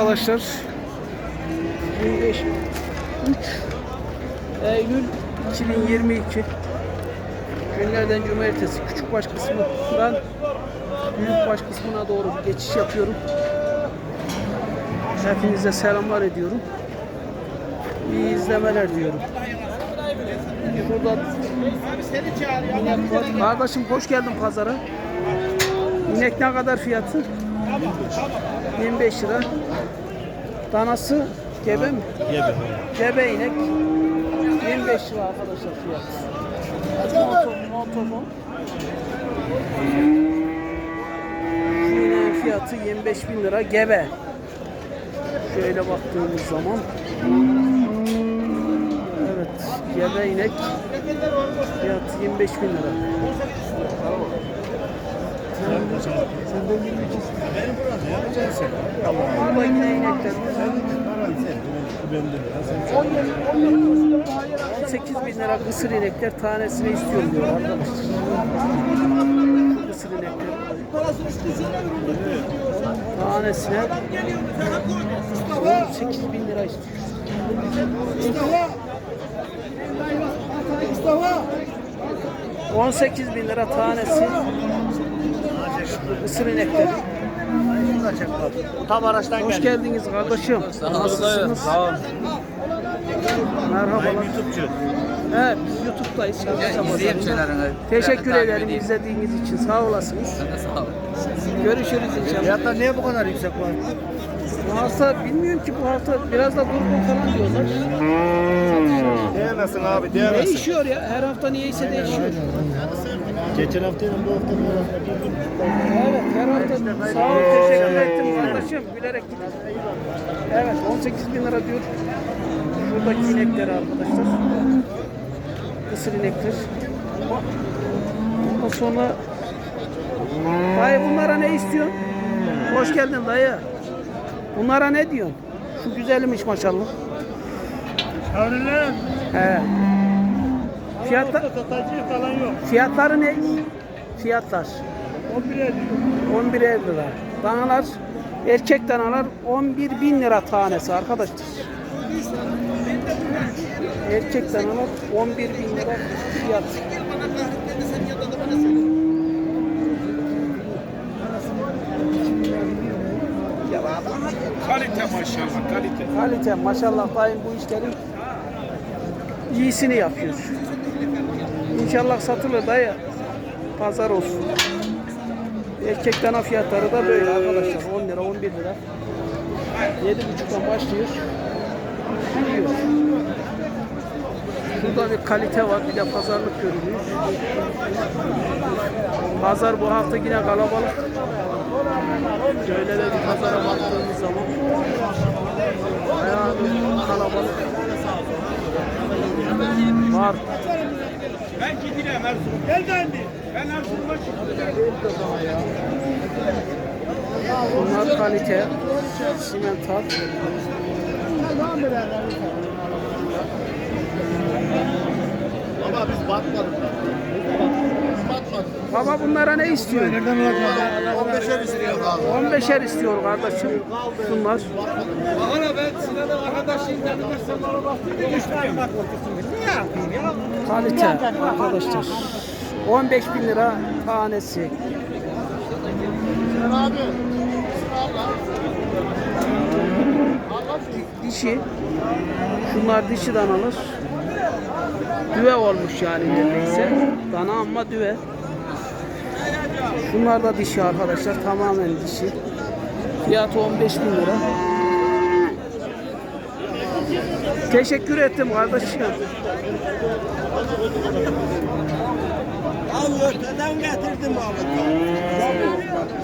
arkadaşlar 25 3 Eylül 2022 günlerden cumartesi küçük baş kısmından büyük baş kısmına doğru geçiş yapıyorum. Hepinize selamlar ediyorum. İyi izlemeler diyorum. Burada inek var. Kardeşim hoş geldin pazara. İnek ne kadar fiyatı? 25 lira. Danası gebe mi? Gebe. Gebe inek. 25 lira arkadaşlar fiyat. Motor, motorlu. Şu ineğin fiyatı 25 bin lira gebe. Şöyle baktığımız zaman. Evet gebe inek. Fiyatı 25 bin lira. Burada yine inekler var. 18 bin lira kısır inekler tanesini istiyorum diyor arkadaşlar. Kısır inekler. Tanesine 18 bin lira istiyor. Mustafa! 18 bin lira tanesi Mısır inekleri. Tam araçtan Hoş geldiniz kardeşim. Nasılsınız? Sağ olun. Merhabalar. YouTube'cu. Evet, biz YouTube'dayız. İzleyeyim şeylerini. Teşekkür Takip ederim edeyim. izlediğiniz için. Sağ olasınız. Sen de sağ ol. Görüşürüz inşallah. Fiyatlar niye bu kadar yüksek var? Bu hafta bilmiyorum ki bu hafta biraz da durgun falan diyorlar. Diyemezsin abi diyemezsin. Değişiyor ya. Her hafta niyeyse değişiyor. Geçen haftayla bu hafta bu hafta. Evet her hafta sağ ol teşekkür ettim kardeşim. Gülerek gidin. Evet 18 bin lira diyor. Şuradaki inekler arkadaşlar. Kısır inekler. Ondan sonra Dayı bunlara ne istiyorsun? Hoş geldin dayı. Bunlara ne diyorsun? Şu güzelmiş maşallah. Öyle He. Fiyatlar, Satıcı falan yok. fiyatları ne? Fiyatlar. 11 ediyor. 11 lira. Danalar, erkek danalar 11 bin lira tanesi arkadaşlar. Erkek danalar 11 bin lira fiyat. Kalite maşallah kalite. Kalite maşallah dayım bu işlerin iyisini yapıyor. İnşallah satılır dayı. Pazar olsun. Erkek dana fiyatları da böyle arkadaşlar. 10 lira 11 lira. 7,5'tan başlıyor. Gidiyor. Şurada bir kalite var. Bir de pazarlık görünüyor. Pazar bu hafta yine kalabalık. Şöyle de bir pazara baktığımız zaman bayağı kalabalık var. Ben gideceğim Erzurum. Gel bendi. Ben Erzurum'a Bunlar kalite, simental. Baba biz batmadık. Baba bunlara ne istiyor? Nereden alacağız? 15'er istiyor abi. 15'er istiyor kardeşim. Bunlar. Bana ben Sinan'ın arkadaşıyım dedim. Sen bana baktın. Tane. Ne yapayım ya? Kalite arkadaşlar. 15 bin lira tanesi. Dişi. Şunlar dişi danalar. Düve olmuş yani neredeyse. Dana ama düve. Şunlar da dişi arkadaşlar. Tamamen dişi. Fiyatı 15 bin lira. Teşekkür ettim kardeşim. Al öteden getirdim abi.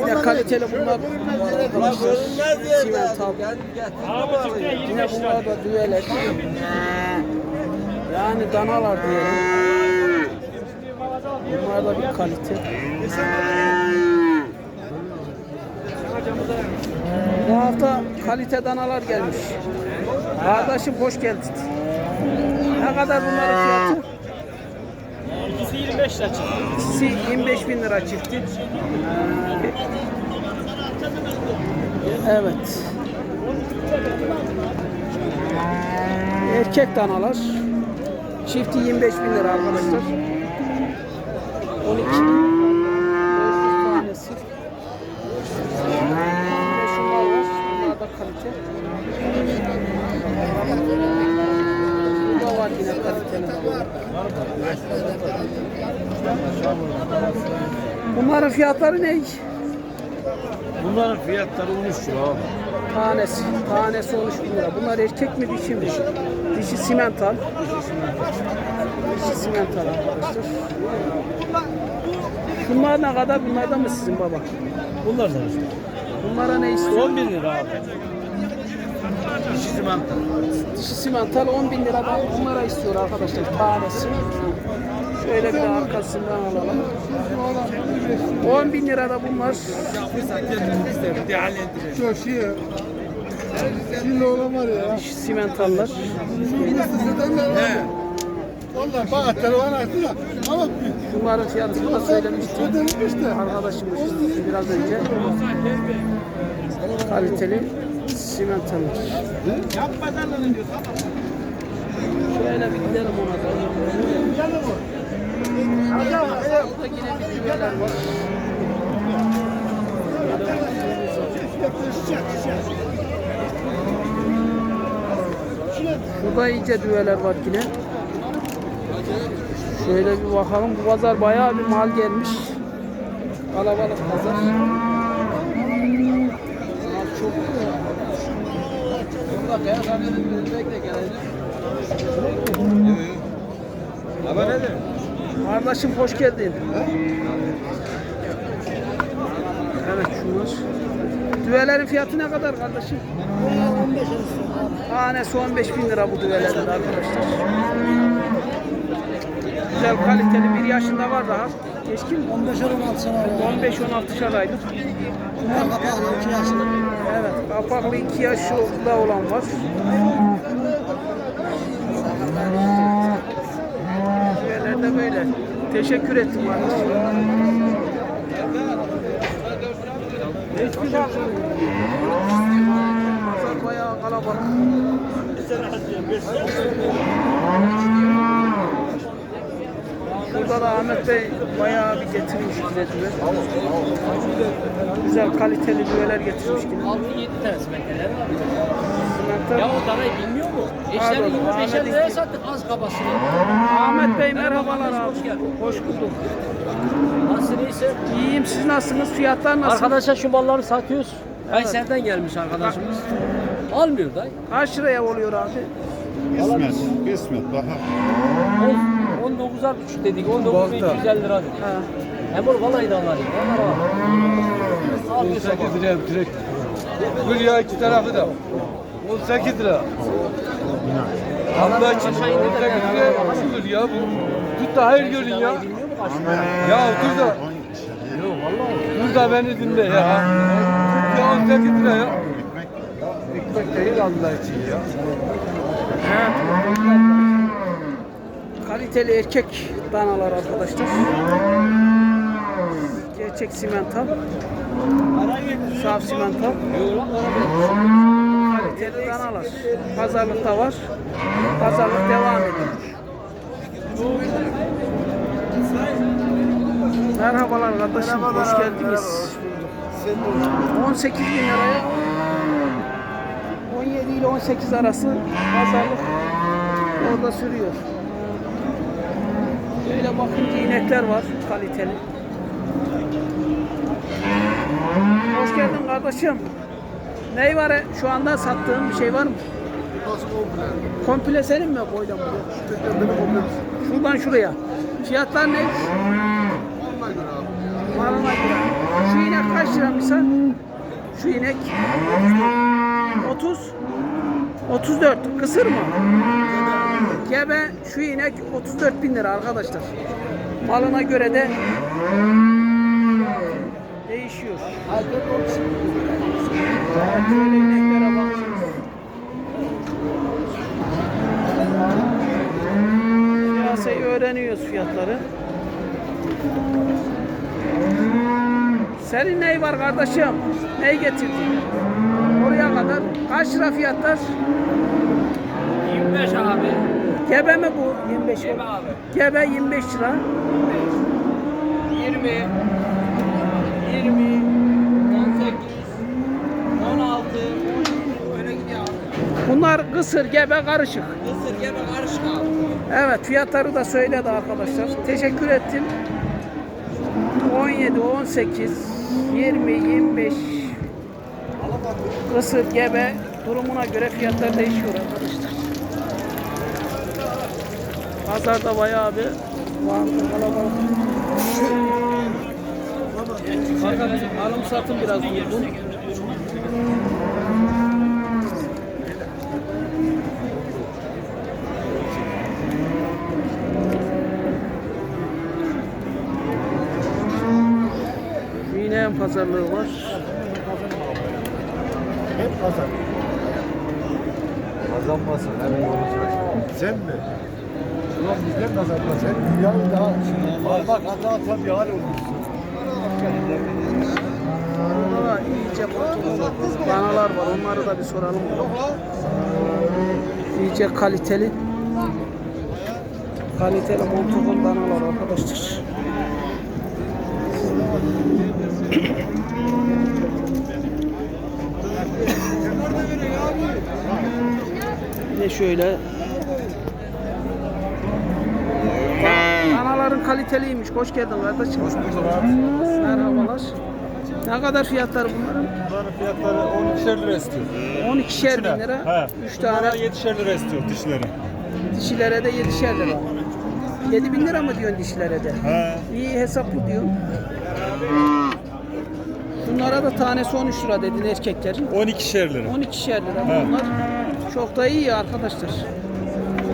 Yine kaliteli bunlar var arkadaşlar. Simental. Yine bunlar da düveler. Yani danalar diyelim. Bunlar da bir kalite. Bu hafta kalite danalar gelmiş. Kardeşim hoş geldin. Ne kadar bunların fiyatı? İkisi 25 lira çıktı. İkisi 25 bin lira çıktı. Evet. Erkek danalar. Çifti 25 bin lira arkadaşlar. 12 bin. Şunlar var. Bunlar da kalite. Bunların fiyatları ne? Bunların fiyatları 13 lira abi. Tanesi. Tanesi 13 bin lira. Bunlar erkek mi dişi mi? Dişi simental. Dişi simental arkadaşlar. Bunlar ne kadar? Bunlar da mı sizin baba? Bunlar da işte. Bunlara ne istiyor? 11 lira abi. Dişi simanta. Dişi simental 10 bin liradan bunlara istiyor arkadaşlar. Tanesi. Şöyle bir de arkasından alalım. 10 bin lirada bunlar. Şey. Şimdi olan var ya. Dişi simentallar. He. Vallahi bana telefon açtı da ama Bunların fiyatını da söylemiştim. de. Arkadaşımız biraz önce kaliteli simentolar. Şöyle bir gidelim ona da. Burada yine var. Burada iyice düveler var yine. Şöyle bir bakalım. Bu pazar bayağı bir mal gelmiş. Kalabalık pazar. Mal çok. Haber nedir? Kardeşim hoş geldin. Evet şunlar. Düvelerin fiyatı ne kadar kardeşim? Tanesi 15 bin lira bu düvelerin arkadaşlar. Güzel kaliteli bir yaşında var daha. Geçkin mi? 15-16 sene oldu. 15-16 aylık. Bunlar kapalı 2 yaşında. Evet, kapaklı 2 yaşında olan var. Düveler de böyle. Teşekkür ettim kardeşim. Pazar bayağı kalabalık. Da Ahmet Bey bayağı bir getirmiş düve. Güzel kaliteli düveler getirmiş yine. 6-7 tane simenteler var. Ya o danayı bilmiyor mu? Eşler Pardon, 25'er Ahmet'in- liraya sattık az kabasını. Ahmet Bey merhabalar abi. Hoş geldin. Hoş bulduk. Nasıl neyse. İyiyim siz nasılsınız? Fiyatlar nasıl? Arkadaşa şu malları satıyoruz. Kayseri'den gelmiş arkadaşımız. Almıyor da. Kaç liraya oluyor abi? Kısmet, kısmet. 10, 19'ar buçuk dedik. 19.250 lira dedik. Hem bunu vallahi de alayım. Vallahi var. Almıyorsa bak. 18 liraya direkt. Buyur ya iki tarafı da. 18 lira. Allah için 18 liraya şudur ya. bu. Tut da hayır görün ya. Lira? Ya dur da. Dur da beni dinle ya. Tut ya 18 lira ya. Ekmek değil Allah için ya. Kaliteli erkek danalar arkadaşlar. Gerçek simental. Saf simental. Kaliteli danalar. Pazarlıkta var. Pazarlık devam ediyor. Merhabalar kardeşim. Hoş geldiniz. 18 bin liraya 17 ile 18 arası pazarlık orada sürüyor. Böyle bakınca inekler var kaliteli. Hoş geldin kardeşim. Ney var e- şu anda sattığın bir şey var mı? Komple senin mi boydan buraya? Şuradan şuraya. Fiyatlar ne? Malına göre. Şu inek kaç lira misal? Şu inek 30 34 kısır mı? Gebe şu inek 34 bin lira arkadaşlar. Malına göre de değişiyor. Şöyle. Piyasayı öğreniyoruz fiyatları. Senin ney var kardeşim? Ney getirdin? Kadar kaç lira fiyatlar? 25 abi. Gebe mi bu? 25 Gebe abi. Gebe 25 lira. 20 20 18 16 öyle gidiyor abi. Bunlar kısır, gebe, karışık. Kısır gebe karışık abi. Evet fiyatları da söyledi arkadaşlar. Teşekkür ettim. 17, 18, 20, 25 kısır, gebe durumuna göre fiyatlar değişiyor arkadaşlar. Pazarda bayağı bir var kalabalık. Fakat alım satım biraz durgun. Yine pazarlığı var. Hep kazan. Kazanmasın. Hemen olacak. Sen mi? Ulan bizden kazanma sen. Dünyanın daha Bak bak hata atan bir hal olmuşsun. Burada iyice danalar var. Onları da bir soralım. İyice kaliteli. Kaliteli montolu danalar arkadaşlar. Bir de şöyle Danaların kaliteliymiş. Hoş geldin kardeşim. Hoş bulduk Merhabalar. Ne kadar fiyatlar bunların? Bunların fiyatları 12'şer lira istiyor. 12'şer bin lira. He. 3 tane Bunlara 7'şer lira istiyor dişleri. dişilere de 7'şer lira. 7 bin lira mı diyorsun dişilere de? He. İyi hesaplı diyorsun. Bunlara da tanesi 13 lira dedin erkeklerin. 12'şer lira. 12'şer lira Evet. bunlar. Çok da iyi arkadaşlar.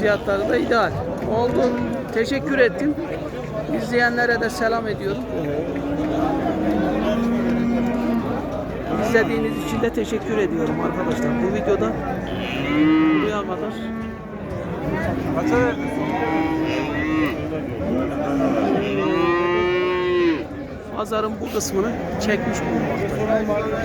Fiyatları da ideal. Oldu. Teşekkür ettim. İzleyenlere de selam ediyorum. İzlediğiniz için de teşekkür ediyorum arkadaşlar. Bu videoda buraya kadar Kaça verdin? Pazarın bu kısmını çekmiş bulunmaktayım.